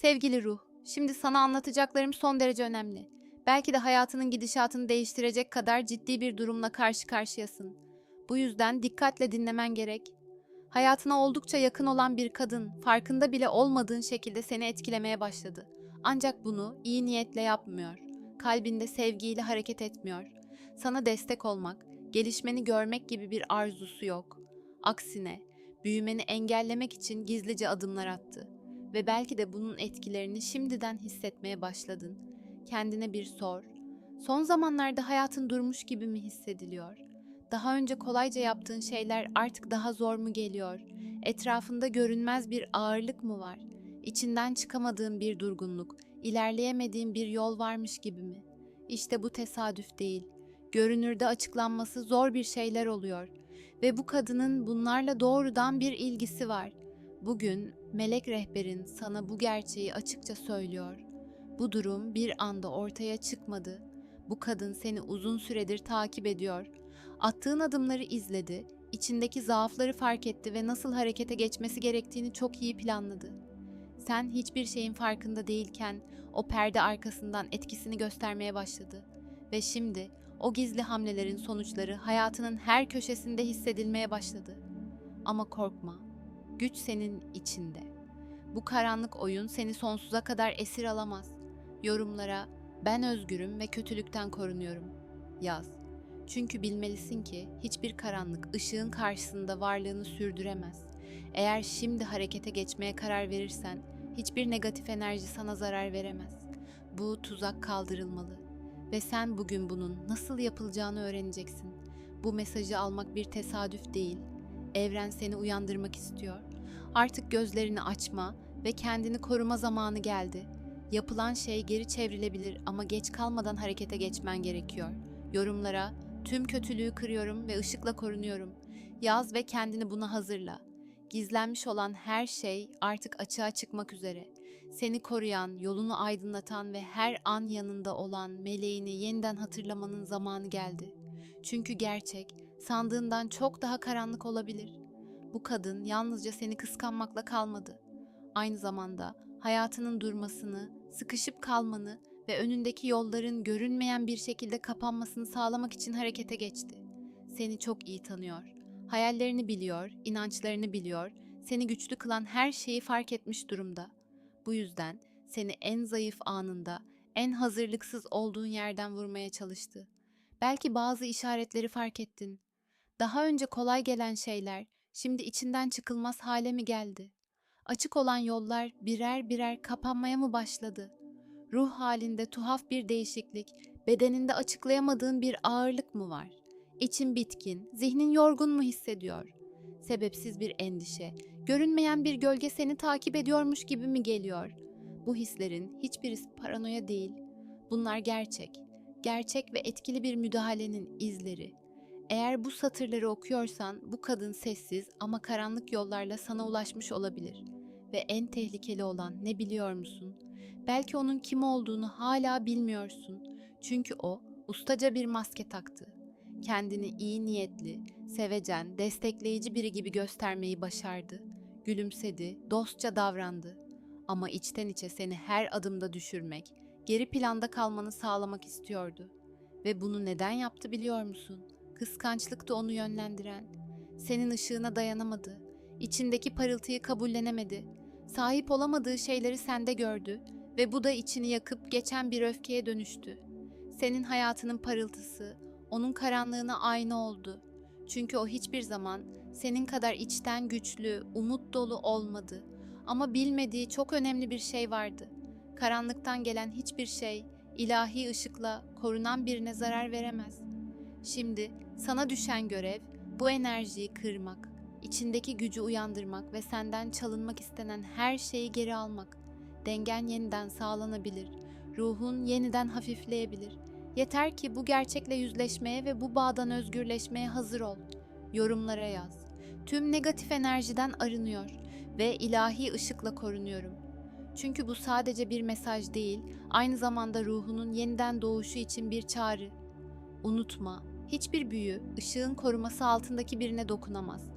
Sevgili ruh, şimdi sana anlatacaklarım son derece önemli. Belki de hayatının gidişatını değiştirecek kadar ciddi bir durumla karşı karşıyasın. Bu yüzden dikkatle dinlemen gerek. Hayatına oldukça yakın olan bir kadın, farkında bile olmadığın şekilde seni etkilemeye başladı. Ancak bunu iyi niyetle yapmıyor. Kalbinde sevgiyle hareket etmiyor. Sana destek olmak, gelişmeni görmek gibi bir arzusu yok. Aksine, büyümeni engellemek için gizlice adımlar attı ve belki de bunun etkilerini şimdiden hissetmeye başladın. Kendine bir sor. Son zamanlarda hayatın durmuş gibi mi hissediliyor? Daha önce kolayca yaptığın şeyler artık daha zor mu geliyor? Etrafında görünmez bir ağırlık mı var? İçinden çıkamadığın bir durgunluk, ilerleyemediğin bir yol varmış gibi mi? İşte bu tesadüf değil. Görünürde açıklanması zor bir şeyler oluyor ve bu kadının bunlarla doğrudan bir ilgisi var. Bugün melek rehberin sana bu gerçeği açıkça söylüyor. Bu durum bir anda ortaya çıkmadı. Bu kadın seni uzun süredir takip ediyor. Attığın adımları izledi, içindeki zaafları fark etti ve nasıl harekete geçmesi gerektiğini çok iyi planladı. Sen hiçbir şeyin farkında değilken o perde arkasından etkisini göstermeye başladı ve şimdi o gizli hamlelerin sonuçları hayatının her köşesinde hissedilmeye başladı. Ama korkma. Güç senin içinde. Bu karanlık oyun seni sonsuza kadar esir alamaz. Yorumlara ben özgürüm ve kötülükten korunuyorum. Yaz. Çünkü bilmelisin ki hiçbir karanlık ışığın karşısında varlığını sürdüremez. Eğer şimdi harekete geçmeye karar verirsen hiçbir negatif enerji sana zarar veremez. Bu tuzak kaldırılmalı ve sen bugün bunun nasıl yapılacağını öğreneceksin. Bu mesajı almak bir tesadüf değil. Evren seni uyandırmak istiyor. Artık gözlerini açma ve kendini koruma zamanı geldi. Yapılan şey geri çevrilebilir ama geç kalmadan harekete geçmen gerekiyor. Yorumlara tüm kötülüğü kırıyorum ve ışıkla korunuyorum. Yaz ve kendini buna hazırla. Gizlenmiş olan her şey artık açığa çıkmak üzere. Seni koruyan, yolunu aydınlatan ve her an yanında olan meleğini yeniden hatırlamanın zamanı geldi. Çünkü gerçek sandığından çok daha karanlık olabilir. Bu kadın yalnızca seni kıskanmakla kalmadı. Aynı zamanda hayatının durmasını, sıkışıp kalmanı ve önündeki yolların görünmeyen bir şekilde kapanmasını sağlamak için harekete geçti. Seni çok iyi tanıyor. Hayallerini biliyor, inançlarını biliyor, seni güçlü kılan her şeyi fark etmiş durumda. Bu yüzden seni en zayıf anında, en hazırlıksız olduğun yerden vurmaya çalıştı. Belki bazı işaretleri fark ettin. Daha önce kolay gelen şeyler şimdi içinden çıkılmaz hale mi geldi? Açık olan yollar birer birer kapanmaya mı başladı? Ruh halinde tuhaf bir değişiklik, bedeninde açıklayamadığın bir ağırlık mı var? İçin bitkin, zihnin yorgun mu hissediyor? Sebepsiz bir endişe, görünmeyen bir gölge seni takip ediyormuş gibi mi geliyor? Bu hislerin hiçbirisi paranoya değil. Bunlar gerçek. Gerçek ve etkili bir müdahalenin izleri. Eğer bu satırları okuyorsan bu kadın sessiz ama karanlık yollarla sana ulaşmış olabilir. Ve en tehlikeli olan ne biliyor musun? Belki onun kim olduğunu hala bilmiyorsun. Çünkü o ustaca bir maske taktı. Kendini iyi niyetli, sevecen, destekleyici biri gibi göstermeyi başardı. Gülümsedi, dostça davrandı. Ama içten içe seni her adımda düşürmek, geri planda kalmanı sağlamak istiyordu. Ve bunu neden yaptı biliyor musun? Kıskançlıktı onu yönlendiren. Senin ışığına dayanamadı. İçindeki parıltıyı kabullenemedi. Sahip olamadığı şeyleri sende gördü ve bu da içini yakıp geçen bir öfkeye dönüştü. Senin hayatının parıltısı, onun karanlığına aynı oldu. Çünkü o hiçbir zaman senin kadar içten güçlü, umut dolu olmadı. Ama bilmediği çok önemli bir şey vardı. Karanlıktan gelen hiçbir şey ilahi ışıkla korunan birine zarar veremez. Şimdi sana düşen görev bu enerjiyi kırmak, içindeki gücü uyandırmak ve senden çalınmak istenen her şeyi geri almak. Dengen yeniden sağlanabilir, ruhun yeniden hafifleyebilir. Yeter ki bu gerçekle yüzleşmeye ve bu bağdan özgürleşmeye hazır ol. Yorumlara yaz. Tüm negatif enerjiden arınıyor ve ilahi ışıkla korunuyorum. Çünkü bu sadece bir mesaj değil, aynı zamanda ruhunun yeniden doğuşu için bir çağrı. Unutma, hiçbir büyü ışığın koruması altındaki birine dokunamaz.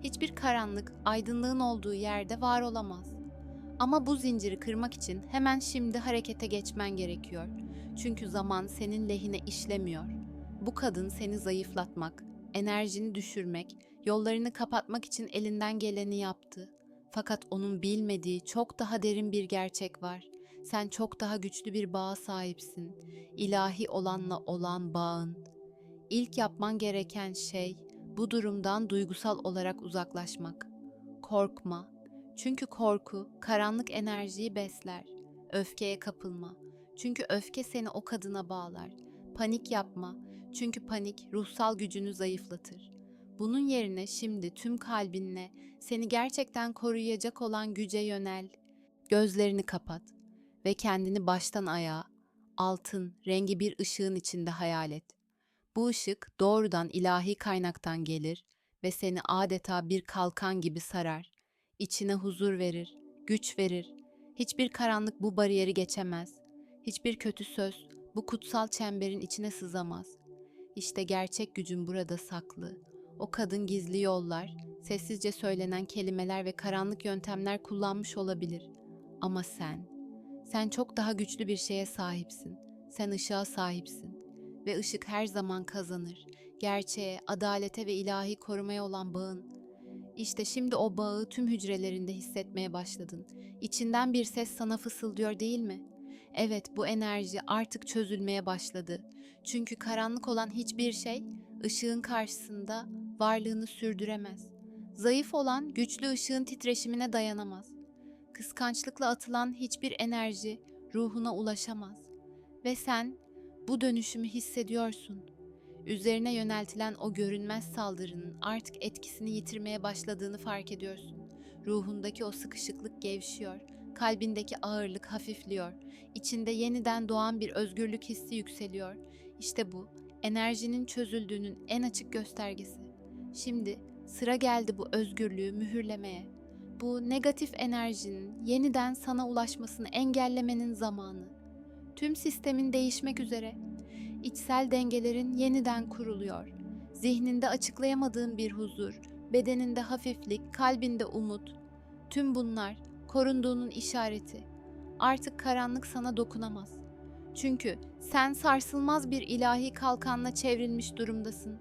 Hiçbir karanlık aydınlığın olduğu yerde var olamaz. Ama bu zinciri kırmak için hemen şimdi harekete geçmen gerekiyor. Çünkü zaman senin lehine işlemiyor. Bu kadın seni zayıflatmak, enerjini düşürmek, yollarını kapatmak için elinden geleni yaptı. Fakat onun bilmediği çok daha derin bir gerçek var. Sen çok daha güçlü bir bağa sahipsin. İlahi olanla olan bağın. İlk yapman gereken şey bu durumdan duygusal olarak uzaklaşmak. Korkma. Çünkü korku karanlık enerjiyi besler. Öfkeye kapılma. Çünkü öfke seni o kadına bağlar. Panik yapma. Çünkü panik ruhsal gücünü zayıflatır. Bunun yerine şimdi tüm kalbinle seni gerçekten koruyacak olan güce yönel. Gözlerini kapat ve kendini baştan ayağa altın rengi bir ışığın içinde hayal et. Bu ışık doğrudan ilahi kaynaktan gelir ve seni adeta bir kalkan gibi sarar. İçine huzur verir, güç verir. Hiçbir karanlık bu bariyeri geçemez. Hiçbir kötü söz bu kutsal çemberin içine sızamaz. İşte gerçek gücün burada saklı. O kadın gizli yollar, sessizce söylenen kelimeler ve karanlık yöntemler kullanmış olabilir. Ama sen, sen çok daha güçlü bir şeye sahipsin. Sen ışığa sahipsin ve ışık her zaman kazanır. Gerçeğe, adalete ve ilahi korumaya olan bağın. İşte şimdi o bağı tüm hücrelerinde hissetmeye başladın. İçinden bir ses sana fısıldıyor değil mi? Evet, bu enerji artık çözülmeye başladı. Çünkü karanlık olan hiçbir şey ışığın karşısında varlığını sürdüremez. Zayıf olan güçlü ışığın titreşimine dayanamaz. Kıskançlıkla atılan hiçbir enerji ruhuna ulaşamaz. Ve sen bu dönüşümü hissediyorsun. Üzerine yöneltilen o görünmez saldırının artık etkisini yitirmeye başladığını fark ediyorsun. Ruhundaki o sıkışıklık gevşiyor, kalbindeki ağırlık hafifliyor, içinde yeniden doğan bir özgürlük hissi yükseliyor. İşte bu, enerjinin çözüldüğünün en açık göstergesi. Şimdi sıra geldi bu özgürlüğü mühürlemeye. Bu negatif enerjinin yeniden sana ulaşmasını engellemenin zamanı. Tüm sistemin değişmek üzere. İçsel dengelerin yeniden kuruluyor. Zihninde açıklayamadığın bir huzur, bedeninde hafiflik, kalbinde umut. Tüm bunlar korunduğunun işareti. Artık karanlık sana dokunamaz. Çünkü sen sarsılmaz bir ilahi kalkanla çevrilmiş durumdasın.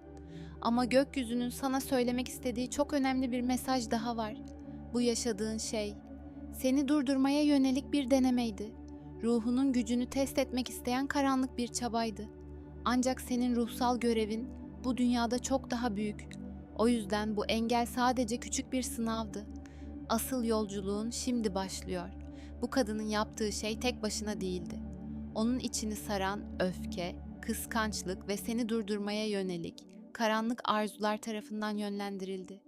Ama gökyüzünün sana söylemek istediği çok önemli bir mesaj daha var. Bu yaşadığın şey seni durdurmaya yönelik bir denemeydi. Ruhunun gücünü test etmek isteyen karanlık bir çabaydı. Ancak senin ruhsal görevin bu dünyada çok daha büyük. O yüzden bu engel sadece küçük bir sınavdı. Asıl yolculuğun şimdi başlıyor. Bu kadının yaptığı şey tek başına değildi. Onun içini saran öfke, kıskançlık ve seni durdurmaya yönelik karanlık arzular tarafından yönlendirildi.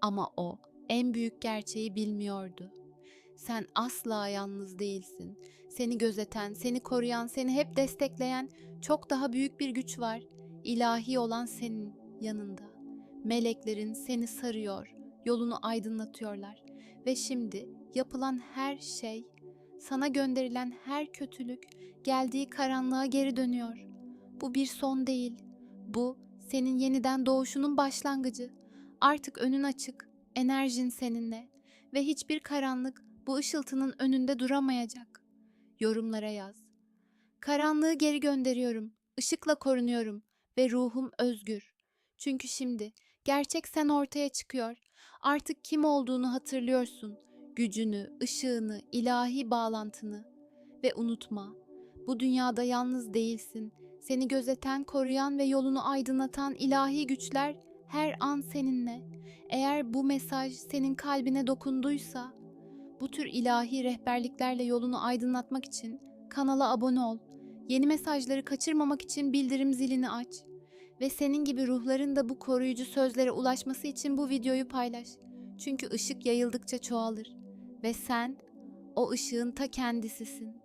Ama o en büyük gerçeği bilmiyordu. Sen asla yalnız değilsin. Seni gözeten, seni koruyan, seni hep destekleyen çok daha büyük bir güç var. İlahi olan senin yanında. Meleklerin seni sarıyor, yolunu aydınlatıyorlar ve şimdi yapılan her şey, sana gönderilen her kötülük geldiği karanlığa geri dönüyor. Bu bir son değil. Bu senin yeniden doğuşunun başlangıcı. Artık önün açık, enerjin seninle ve hiçbir karanlık bu ışıltının önünde duramayacak. Yorumlara yaz. Karanlığı geri gönderiyorum, ışıkla korunuyorum ve ruhum özgür. Çünkü şimdi gerçek sen ortaya çıkıyor. Artık kim olduğunu hatırlıyorsun. Gücünü, ışığını, ilahi bağlantını. Ve unutma, bu dünyada yalnız değilsin. Seni gözeten, koruyan ve yolunu aydınlatan ilahi güçler her an seninle. Eğer bu mesaj senin kalbine dokunduysa, bu tür ilahi rehberliklerle yolunu aydınlatmak için kanala abone ol. Yeni mesajları kaçırmamak için bildirim zilini aç. Ve senin gibi ruhların da bu koruyucu sözlere ulaşması için bu videoyu paylaş. Çünkü ışık yayıldıkça çoğalır ve sen o ışığın ta kendisisin.